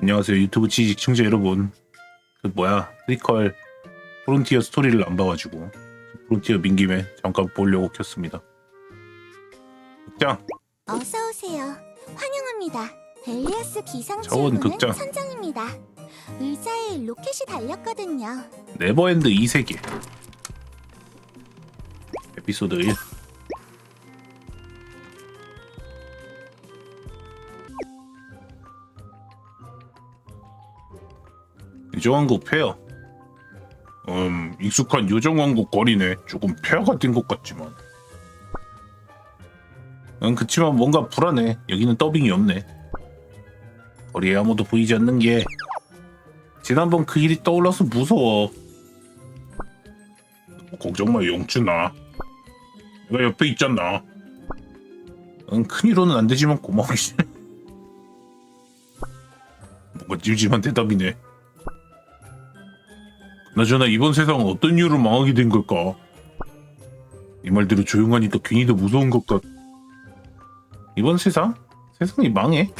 안녕하세요 유튜브 지 시청자 여러분 그 뭐야 크리컬 프론티어 스토리를 안 봐가지고 프론티어 민 김에 잠깐 보려고 켰습니다 극장 어서 오세요. 환영합니다. 벨리아스 기상 저온 지원은 극장. 선장입니다. 의자에 로켓이 달렸거든요. 네버엔드 2세계 에피소드 1 요정왕국 폐허 음 익숙한 요정왕국 거리네. 조금 폐허가 된 것 같지만. 음 그치만 뭔가 불안해. 여기는 더빙이 없네. 거리에 아무도 보이지 않는 게. 지난번 그 일이 떠올라서 무서워. 걱정 마 용춘아. 내가 옆에 있잖아. 응 큰일로는 안 되지만 고마워시 뭔가 찜찜한 대답이네. 그 나저나 이번 세상은 어떤 이유로 망하게 된 걸까 이 말대로 조용하니까 괜히 더 무서운 것 같... 이번 세상? 세상이 망해?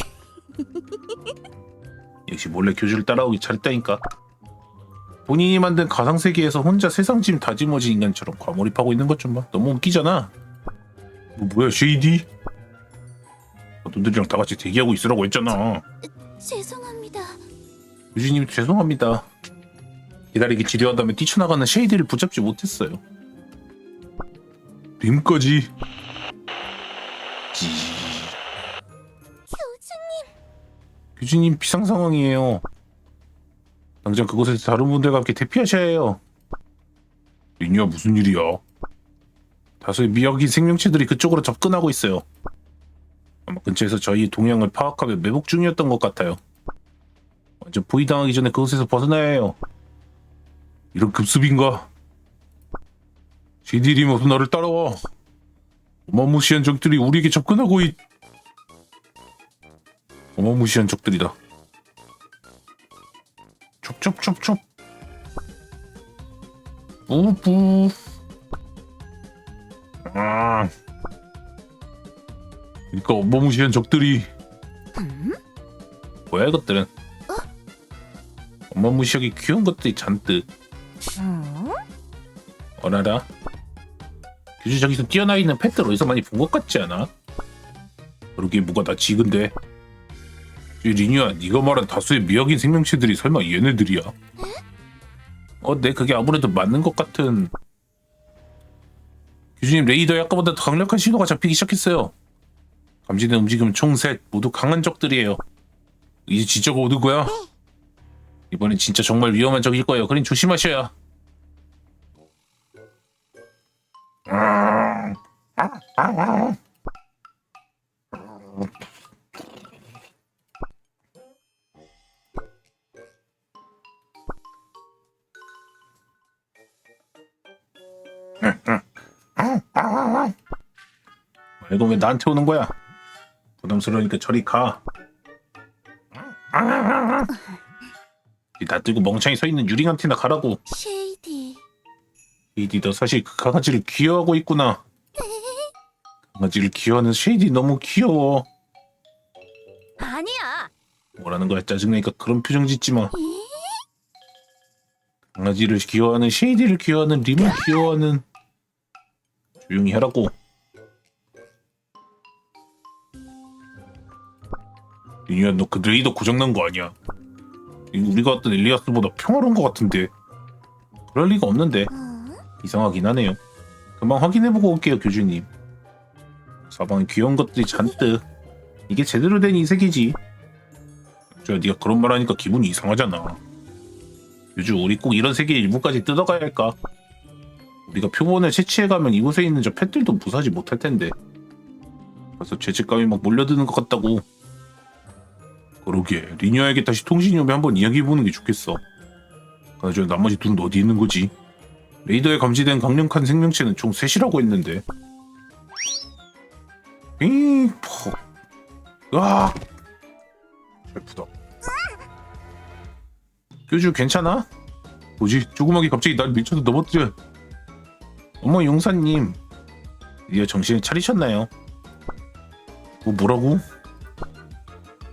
역시 몰래 교주를 따라오기 잘했다니까 본인이 만든 가상세계에서 혼자 세상 짐 다 짊어진 인간처럼 과몰입하고 있는 것 좀 봐. 너무 웃기잖아. 뭐 뭐야 쉐이디? 너들이랑 다 같이 대기하고 있으라고 했잖아. 죄송합니다. 유진님 죄송합니다. 기다리기 지루한 다음에 뛰쳐나가는 쉐이디를 붙잡지 못했어요. 림까지. 지. 교주님, 규진님 비상 상황이에요. 당장 그곳에서 다른 분들과 함께 대피하셔야 해요. 리니야 무슨 일이야? 다수의 미역인 생명체들이 그쪽으로 접근하고 있어요. 아마 근처에서 저희 동향을 파악하며 매복 중이었던 것 같아요. 완전 포위당하기 전에 그곳에서 벗어나야 해요. 이런 급습인가? 지디리 모두 나를 따라와. 어마무시한 적들이 우리에게 접근하고 있... 어마무시한 적들이다. 촉촉촉촉. 뿌뿌. 아. 그러니까 어마무시한 적들이. 뭐야 이것들은? 어마무시하게 귀여운 것들이 잔뜩. 어라라. 규주 저기서 뛰어나 있는 펫들 어디서 많이 본 것 같지 않아? 그러게 뭐가 다 지근데. 이 리니야, 네가 말한 다수의 미역인 생명체들이 설마 얘네들이야? 어, 네, 그게 아무래도 맞는 것 같은. 교수님, 레이더에 아까보다 더 강력한 신호가 잡히기 시작했어요. 감지된 움직임 총 셋, 모두 강한 적들이에요. 이제 진짜가 오는 거야? 이번엔 진짜 정말 위험한 적일 거예요. 그러니 조심하셔야. 이거 왜 나한테 오는 거야? 부담스러우니까 저리 가. 나 들고 멍청이 서 있는 유링한테나 가라고. 쉐이디. 이디 너 사실 그 강아지를 귀여워하고 있구나. 강아지를 귀여워하는 쉐이디 너무 귀여워. 아니야. 뭐라는 거야 짜증나니까 그런 표정 짓지 마. 강아지를 귀여워하는 쉐이디를 귀여워하는 림을 귀여워하는 조용히 하라고. 리니야 너그 레이더 고장난 거 아니야? 우리가 왔던 엘리아스보다 평화로운 것 같은데 그럴 리가 없는데 어? 이상하긴 하네요. 금방 확인해보고 올게요 교주님. 사방에 귀여운 것들이 잔뜩 이게 제대로 된 이색이지. 저 네가 그런 말 하니까 기분이 이상하잖아. 요즘 우리 꼭 이런 세계의 일부까지 뜯어가야 할까? 우리가 표본을 채취해가면 이곳에 있는 저 펫들도 무사하지 못할 텐데. 벌써 죄책감이 막 몰려드는 것 같다고. 그러게 리니아에게 다시 통신이 오면 한번 이야기해보는 게 좋겠어. 그나저나 나머지 둘은 어디 있는 거지? 레이더에 감지된 강력한 생명체는 총 셋이라고 했는데. 잉, 퍽. 으악. 슬프다. 교주 괜찮아? 뭐지? 조그맣게 갑자기 날 밀쳐서 넘어뜨려. 어머 용사님, 드디어 정신을 차리셨나요? 뭐 뭐라고?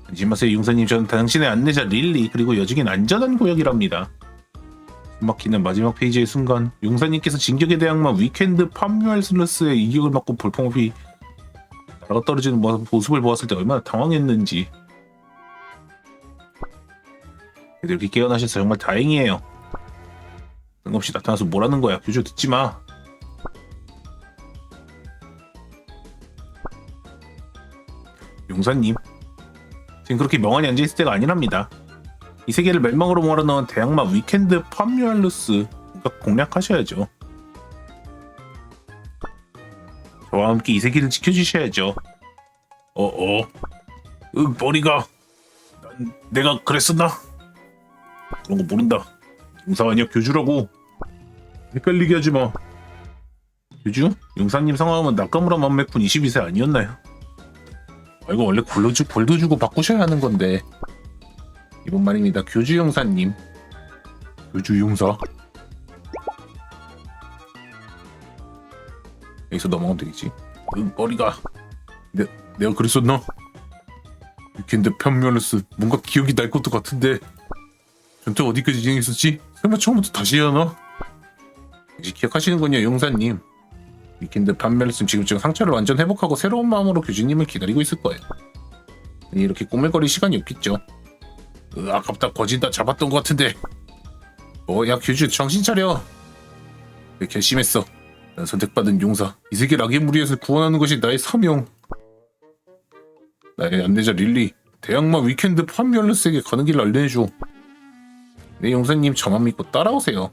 안심하세요 용사님 저는 당신의 안내자 릴리 그리고 여직인 안전한 구역이랍니다 막히는 마지막 페이지의 순간 용사님께서 진격의 대항마 위켄드 팜뮤알슬러스의 이격을 맞고 볼품없이 날아가 떨어지는 모- 모습을 보았을 때 얼마나 당황했는지. 이렇게 깨어나셔서 정말 다행이에요. 뜬금없이 나타나서 뭐라는 거야. 규조 듣지 마. 용사님 지금 그렇게 멍하니 앉아있을 때가 아니랍니다 이 세계를 멸망으로 몰아넣은 대항마 위켄드 팜뮤알루스 공략하셔야죠. 저와 함께 이 세계를 지켜주셔야죠. 어어? 응 머리가. 난 내가 그랬었나? 그런 거 모른다. 용사 아니야 교주라고. 헷갈리게 하지 마. 교주? 용사님 성함은 나카무라 만맥군 22세 아니었나요? 아, 이거 원래 골도, 주, 골도 주고 바꾸셔야 하는 건데 이번 말입니다 교주 용사님 교주 용사 여기서 넘어가면 되겠지 응 머리가 내, 내가 그랬었나? 위켄드 편면에서 뭔가 기억이 날 것도 같은데 전투 어디까지 진행했었지? 설마 처음부터 다시 해야 하나? 이제 기억하시는군요 용사님 위켄드 판멜슨 지금 지금 상처를 완전 회복하고 새로운 마음으로 교주님을 기다리고 있을 거예요. 이렇게 꼬물거릴 시간이 없겠죠. 으, 아깝다 거진 다 잡았던 것 같은데. 어야 교주 정신 차려. 왜 결심했어? 난 선택받은 용사 이 세계 락의 무리에서 구원하는 것이 나의 사명. 나의 안내자 릴리 대항마 위켄드 판멜슨에게 가는 길을 알려줘. 네 용사님 저만 믿고 따라오세요.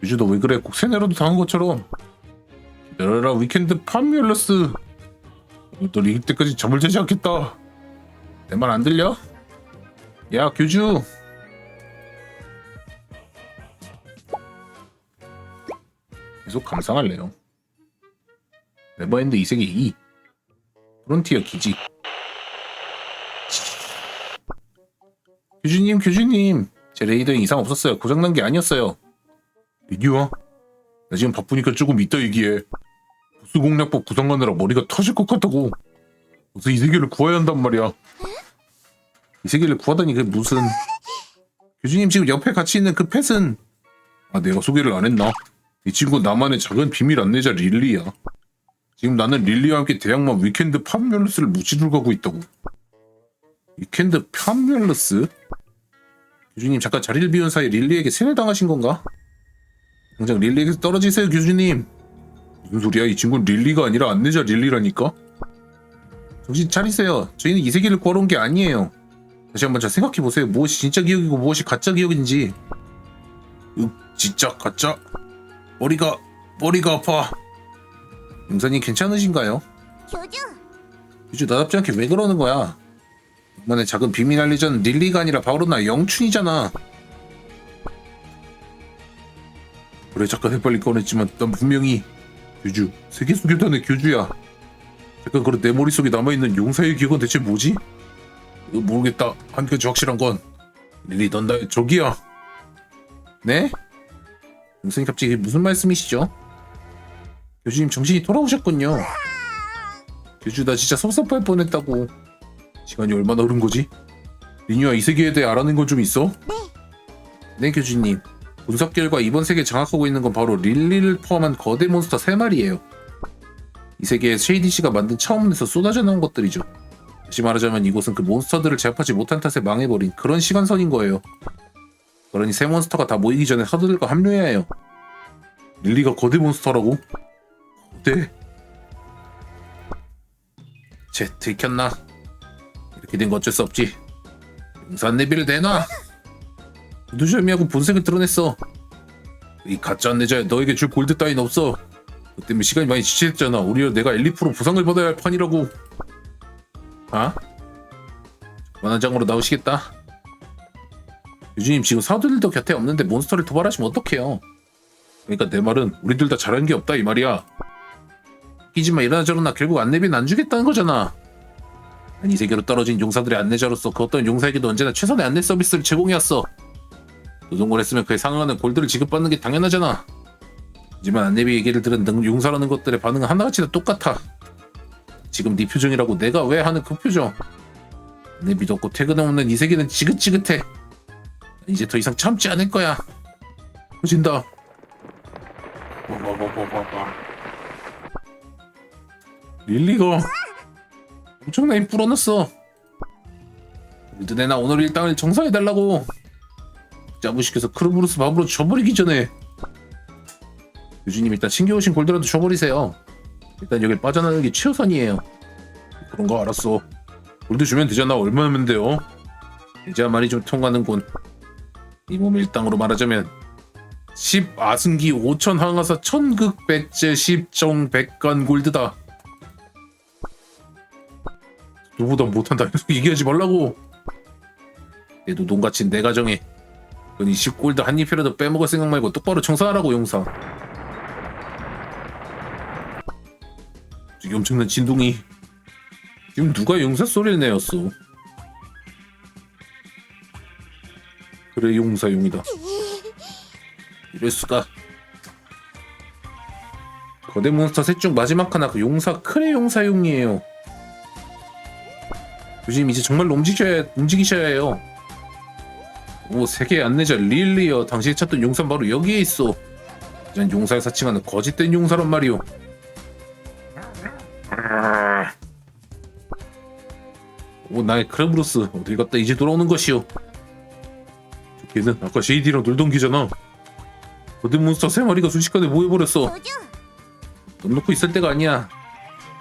교주도 왜 그래 꼭 세네로도 당한 것처럼 기다려라 위켄드 파미올러스 널 이길 때까지 잠을 자지 않겠다 내 말 안 들려? 야 교주. 계속 감상할래요. 네버엔드 2세계 2 프론티어 기지. 교주님 교주님. 제 레이더에 이상 없었어요. 고장난 게 아니었어요. 리디오야 나 지금 바쁘니까 조금 이따 얘기해. 보스 공략법 구성하느라 머리가 터질 것 같다고. 어서 이 세계를 구해야 한단 말이야. 이 세계를 구하다니 그게 무슨... 교주님 지금 옆에 같이 있는 그 펫은... 아 내가 소개를 안 했나? 이 친구 나만의 작은 비밀 안내자 릴리야. 지금 나는 릴리와 함께 대항마 위켄드 팜멸러스를 무찌르 가고 있다고. 위켄드 팜멸러스? 교주님 잠깐 자리를 비운 사이 릴리에게 세뇌당하신 건가? 당장 릴리에게서 떨어지세요 교주님 무슨 소리야 이 친구는 릴리가 아니라 안내자 릴리라니까 정신 차리세요 저희는 이 세계를 구하러 온 게 아니에요 다시 한번 잘 생각해 보세요. 무엇이 진짜 기억이고 무엇이 가짜 기억인지. 으 진짜 가짜? 머리가 머리가 아파. 용사님 괜찮으신가요? 교주, 교주 나답지 않게 왜 그러는 거야? 이번에 작은 비밀 알리자는 릴리가 아니라 바로 나 영춘이잖아. 그래 잠깐 헷갈릴 뻔했지만 난 분명히 교주 세계 수교단의 교주야. 잠깐 그런 내 머릿속에 남아있는 용사의 기억은 대체 뭐지? 모르겠다 한 가지 확실한 건 릴리 넌 나의 적이야 네? 용사님 갑자기 무슨 말씀이시죠? 교주님 정신이 돌아오셨군요 교주 나 진짜 섭섭할 뻔했다고 시간이 얼마나 흐른 거지? 리뉴아 이 세계에 대해 알아낸 건 좀 있어? 네. 네 교주님 분석 결과 이번 세계 장악하고 있는 건 바로 릴리를 포함한 거대 몬스터 3마리예요. 이 세계에 쉐이디 씨가 만든 차원문에서 쏟아져 나온 것들이죠. 다시 말하자면 이곳은 그 몬스터들을 제압하지 못한 탓에 망해버린 그런 시간선인 거예요. 그러니 새 몬스터가 다 모이기 전에 하드들과 합류해야 해요. 릴리가 거대 몬스터라고? 거대? 쟤 들켰나? 이렇게 된 거 어쩔 수 없지. 용산 내비를 내놔! 누절미하고 본색을 드러냈어. 이 가짜 안내자야 너에게 줄 골드 따윈 없어. 그 때문에 시간이 많이 지체했잖아. 오히려 내가 엘리프로 보상을 받아야 할 판이라고. 아? 만화장으로 나오시겠다. 유주님 지금 사도들도 곁에 없는데 몬스터를 도발하시면 어떡해요? 그러니까 내 말은 우리들 다 잘한 게 없다 이 말이야. 끼지마 이러나 저러나 결국 안내비는 안 주겠다는 거잖아. 난이 세계로 떨어진 용사들의 안내자로서 그 어떤 용사에게도 언제나 최선의 안내 서비스를 제공해왔어. 노동을 했으면 그에 상응하는 골드를 지급받는 게 당연하잖아. 하지만 안내비 얘기를 들은 능 용사라는 것들의 반응은 하나같이 다 똑같아. 지금 네 표정이라고 내가 왜 하는 그 표정. 내 믿었고 퇴근 없는 이 세계는 지긋지긋해. 이제 더 이상 참지 않을 거야. 터진다. 릴리가 엄청나게. 일단 내나 오늘 일당을 정상해달라고. 짜부시켜서 크루브루스 밥으로 줘버리기 전에. 유진님 일단 챙겨오신 골드라도 줘버리세요. 일단 여길 빠져나가는 게 최우선이에요. 그런 거 알았어. 골드 주면 되잖아. 얼마면 돼요? 이제야 말이 좀 통하는군. 이 몸 일당으로 말하자면 10 아승기 5천 항하사 천극 백제 10정 백간 골드다. 누구보다 못한다. 계속 얘기하지 말라고. 내 노동가치는 내 가정에. 넌 20골드 한 입이라도 빼먹을 생각 말고 똑바로 청소하라고 용사. 엄청난 진동이. 지금 누가 용사 소리를 내었어? 그래 용사 용이다. 이럴 수가. 거대 몬스터 셋 중 마지막 하나 그 용사 크레 용사 용이에요. 요즘 이제 정말로 움직여야 움직이셔야 해요. 오 세계 안내자 릴리어 당신이 찾던 용사 바로 여기에 있어. 이젠 용사를 사칭하는 거짓된 용사란 말이오. 나의 크레브루스 어딜 갔다 이제 돌아오는 것이오. 걔는 아까 쉐이디랑 놀던 기잖아. 거대 몬스터 세 마리가 순식간에 모여버렸어. 넌 놓고 있을 때가 아니야.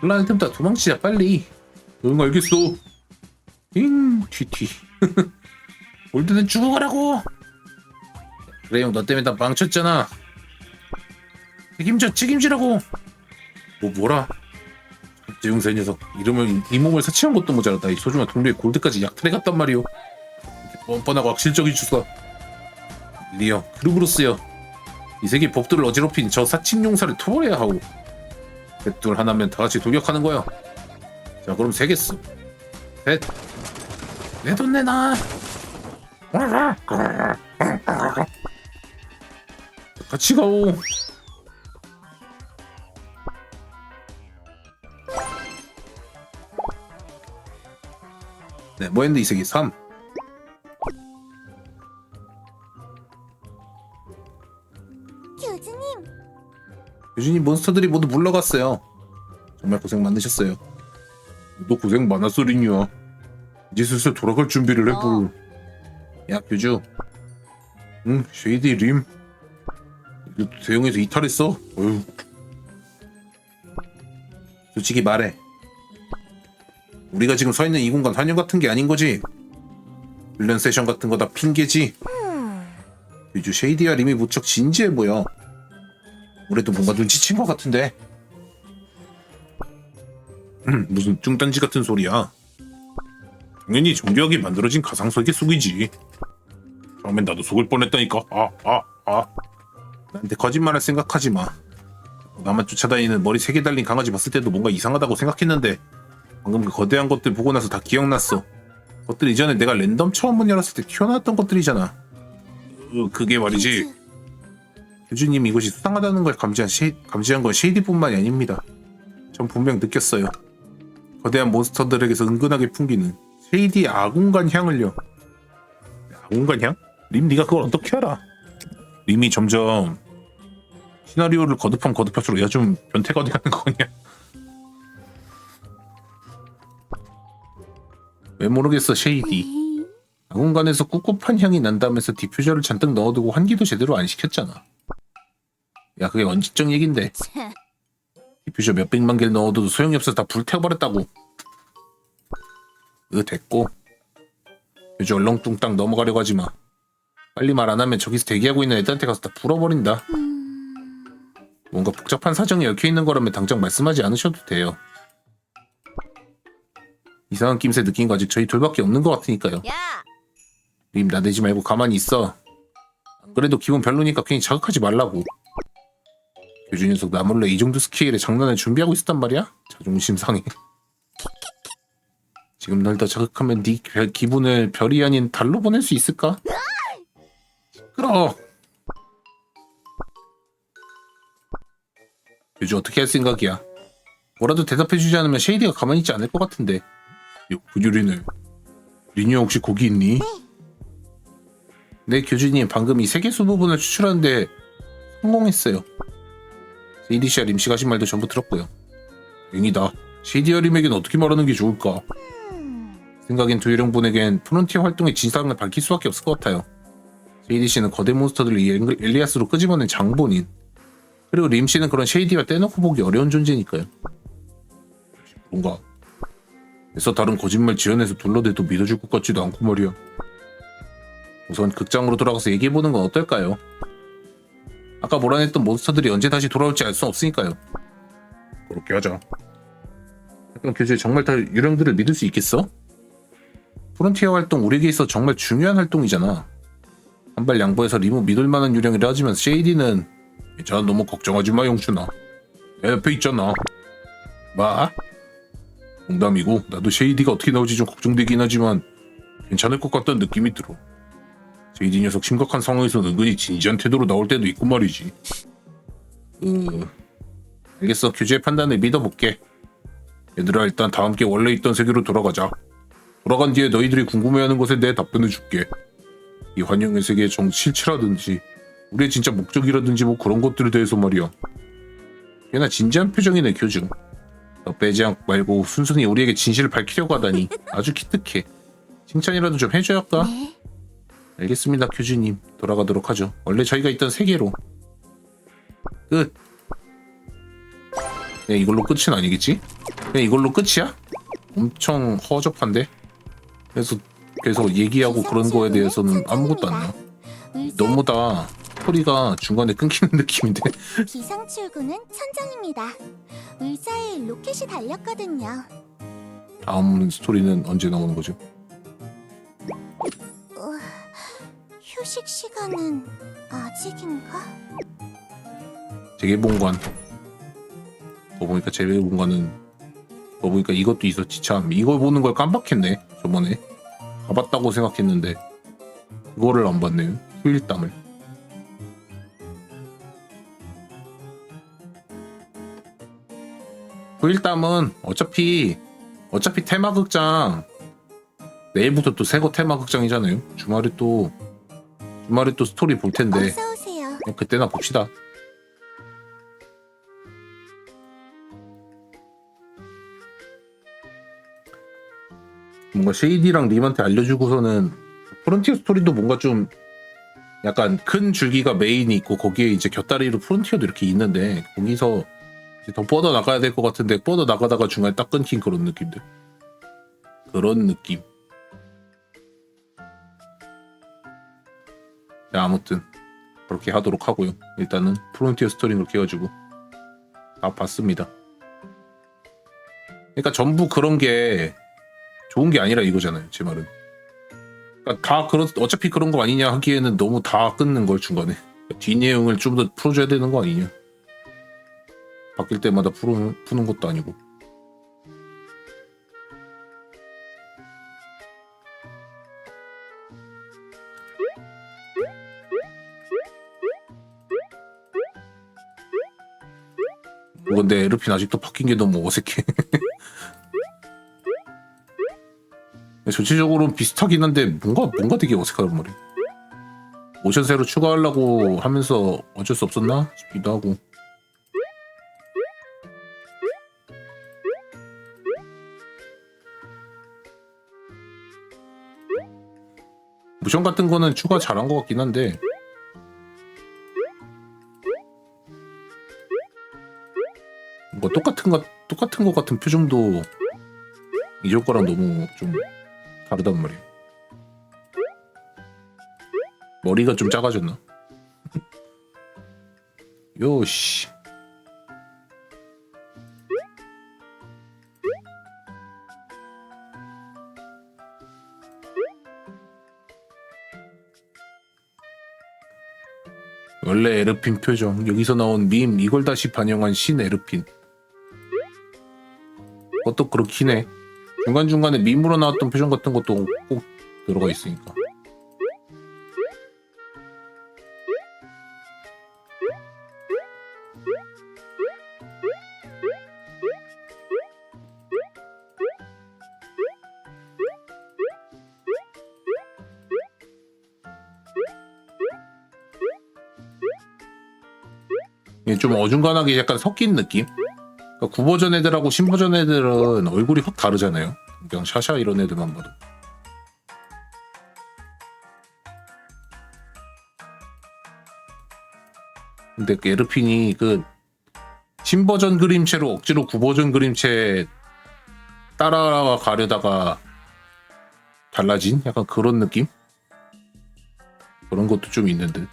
플라넷 틈다 도망치자 빨리. 응 알겠어. 잉 튀튀. 올드는 죽어가라고. 그래 형너 때문에 나 망쳤잖아. 책임져 책임지라고. 뭐 뭐라? 재용사 이 녀석 이러면 이 몸을 사치한 것도 모자랐다. 이 소중한 동료의 골드까지 약탈해 갔단 말이오. 뻔뻔하고 악실적인 주사. 리어 크루브루스여. 이 세계 법들을 어지럽힌 저 사칭 용사를 토벌해야 하고. 셋둘 하나면 다 같이 돌격하는 거야. 자, 그럼 세겠어. 셋. 내돈 내놔. 같이 가오. 네, 뭐 했는데 이 세계 3. 교주님. 유진이 몬스터들이 모두 물러갔어요. 정말 고생 많으셨어요. 너 고생 많았어, 리뉴야. 이제 슬슬 돌아갈 준비를 해볼. 야, 교주. 응, 쉐이디 림. 대형에서 이탈했어? 어휴. 솔직히 말해. 우리가 지금 서 있는 이 공간 환영 같은 게 아닌 거지? 훈련 세션 같은 거 다 핑계지? 음. 요즘 쉐이디와 림이 무척 진지해 보여. 올해도 뭔가 눈치챈 것 같은데. 음, 무슨 뚱딴지 같은 소리야. 당연히 정교하게 만들어진 가상 설계 속이지. 처음엔 나도 속을 뻔했다니까. 아, 아, 아. 나한테 거짓말할 생각하지 마. 나만 쫓아다니는 머리 세 개 달린 강아지 봤을 때도 뭔가 이상하다고 생각했는데 방금 그 거대한 것들 보고 나서 다 기억났어. 것들 이전에 내가 랜덤 처음 문 열었을 때 튀어나왔던 것들이잖아. 어, 그게 말이지. 교주. 교주님 이것이 수상하다는 걸 감지한, 쉐, 감지한 건 쉐이디뿐만이 아닙니다. 전 분명 느꼈어요. 거대한 몬스터들에게서 은근하게 풍기는 쉐이디의 아공간 향을요. 아공간 향? 림 네가 그걸 어떻게 알아? 림이 점점 시나리오를 거듭하면 거듭할수록 야좀 변태가 어디 가는 거냐? 왜 모르겠어 쉐이디. 아공간에서 꿉꿉한 향이 난다면서 디퓨저를 잔뜩 넣어두고 환기도 제대로 안 시켰잖아. 야 그게 언제적 얘긴데 참. 디퓨저 몇 백만 개를 넣어도 소용이 없어서 다 불태워버렸다고. 으 됐고. 요즘 얼렁뚱땅 넘어가려고 하지 마. 빨리 말 안 하면 저기서 대기하고 있는 애들한테 가서 다 불어버린다. 음. 뭔가 복잡한 사정이 얽혀 있는 거라면 당장 말씀하지 않으셔도 돼요. 이상한 낌새 느낀 거 아직 저희 둘밖에 없는 것 같으니까요. 야. 님 나대지 말고 가만히 있어. 안 그래도 기분 별로니까 괜히 자극하지 말라고. 교주 녀석 나 몰래 이 정도 스케일의 장난을 준비하고 있었단 말이야? 자존심 상해. 지금 널 더 자극하면 네 별- 기분을 별이 아닌 달로 보낼 수 있을까? 시끄러. 교주 어떻게 할 생각이야? 뭐라도 대답해주지 않으면 쉐이디가 가만히 있지 않을 것 같은데. 요, 부유리는. 리뉴 혹시 거기 있니? 네. 교주님 방금 이 세계수 부분을 추출하는데 성공했어요. 세이디시아 림씨 하신 말도 전부 들었고요. 응이다. 쉐이디어 림에겐 어떻게 말하는 게 좋을까? 음, 생각엔 두유령 분에겐 프론티어 활동의 진상을 밝힐 수밖에 없을 것 같아요. 쉐이디 씨는 거대 몬스터들을 이 엘리아스로 끄집어낸 장본인. 그리고 림 씨는 그런 쉐이디와 떼놓고 보기 어려운 존재니까요. 뭔가 애써 다른 거짓말 지어내서 둘러대도 믿어줄 것 같지도 않고 말이야 우선 극장으로 돌아가서 얘기해보는 건 어떨까요? 아까 몰아냈던 몬스터들이 언제 다시 돌아올지 알 수 없으니까요 그렇게 하자 약간 교주에 정말 다 유령들을 믿을 수 있겠어? 프론티어 활동 우리에게 있어 정말 중요한 활동이잖아 한 발 양보해서 리무 믿을 만한 유령이라 하지만 쉐이디는 괜찮아 너무 걱정하지 마 영춘아 내 옆에 있잖아 뭐? 농담이고 나도 쉐이디가 어떻게 나올지 좀 걱정되긴 하지만 괜찮을 것 같다는 느낌이 들어. 쉐이디 녀석 심각한 상황에서 은근히 진지한 태도로 나올 때도 있고 말이지. 으... 알겠어. 교주의 판단을 믿어볼게. 얘들아 일단 다 함께 원래 있던 세계로 돌아가자. 돌아간 뒤에 너희들이 궁금해하는 것에 대해 답변해 줄게. 이 환영의 세계의 정 실체라든지 우리의 진짜 목적이라든지 뭐 그런 것들에 대해서 말이야. 꽤나 진지한 표정이네 너 빼지 않 말고 순순히 우리에게 진실을 밝히려고 하다니 아주 기특해 칭찬이라도 좀 해줘야 할까? 네. 알겠습니다 교주님 돌아가도록 하죠 원래 저희가 있던 세계로 끝 그냥 이걸로 끝은 아니겠지? 그냥 이걸로 끝이야? 엄청 허접한데? 그래서 그래서 얘기하고 그런 거에 대해서는 아무것도 안 나와 의사 너무 다 스토리가 중간에 끊기는 느낌인데 기상 출구는 천장입니다. 의사에 로켓이 달렸거든요. 다음 스토리는 언제 나오는 거죠? 어, 휴식 시간은 아직인가? 재개봉관 거 보니까 재개봉관은 거 보니까 이것도 있었지 참 이걸 보는 걸 깜빡했네 저번에 가봤다고 생각했는데 그거를 안 봤네요 휴일담을 휴일담은 어차피 어차피 테마극장 내일부터 또 새거 테마극장이잖아요 주말에 또 주말에 또 스토리 볼 텐데 어서 오세요. 그냥 그때나 봅시다. 뭔가 쉐이디랑 림한테 알려주고서는 프론티어 스토리도 뭔가 좀 약간 큰 줄기가 메인이 있고 거기에 이제 곁다리로 프론티어도 이렇게 있는데 거기서 더 뻗어 나가야 될 것 같은데 뻗어 나가다가 중간에 딱 끊긴 그런 느낌들 그런 느낌 자, 아무튼 그렇게 하도록 하고요. 일단은 프론티어 스토리 그렇게 해가지고 다 봤습니다. 그러니까 전부 그런 게 좋은 게 아니라 이거잖아요. 제 말은. 그러니까 다 그런 어차피 그런 거 아니냐 하기에는 너무 다 끊는 걸 중간에 뒷 내용을 좀 더 풀어줘야 되는 거 아니냐. 바뀔 때마다 풀어, 푸는 것도 아니고. 뭐 근데 에르핀 아직도 바뀐 게 너무 어색해. 전체적으로는 비슷하긴 한데 뭔가 뭔가 되게 어색하단 말이야. 모션 새로 추가하려고 하면서 어쩔 수 없었나 싶기도 하고. 모션 같은 거는 추가 잘한 것 같긴 한데 뭐 똑같은 것 똑같은 것 같은 표정도 이전 거랑 너무 좀 다르단 말이야. 머리가 좀 작아졌나? 요씨. 원래 에르핀 표정 여기서 나온 밈 이걸 다시 반영한 신 에르핀. 그것도 그렇긴 해. 중간중간에 밈으로 나왔던 표정 같은 것도 꼭 들어가 있으니까 좀 어중간하게 약간 섞인 느낌? 그러니까 구버전 애들하고 신버전 애들은 얼굴이 확 다르잖아요. 그냥 샤샤 이런 애들만 봐도. 근데 그 에르핀이 그 신버전 그림체로 억지로 구버전 그림체 따라가려다가 달라진 약간 그런 느낌? 그런 것도 좀 있는 듯.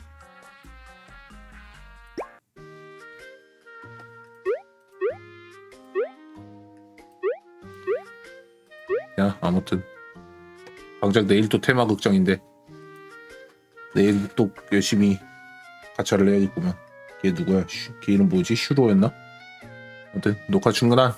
아무튼 당장 내일 또 테마 극장인데 내일 또 열심히 가차를 해야겠구만. 걔 누구야? 슈, 걔 이름 뭐지? 슈로였나? 아무튼 녹화 중간한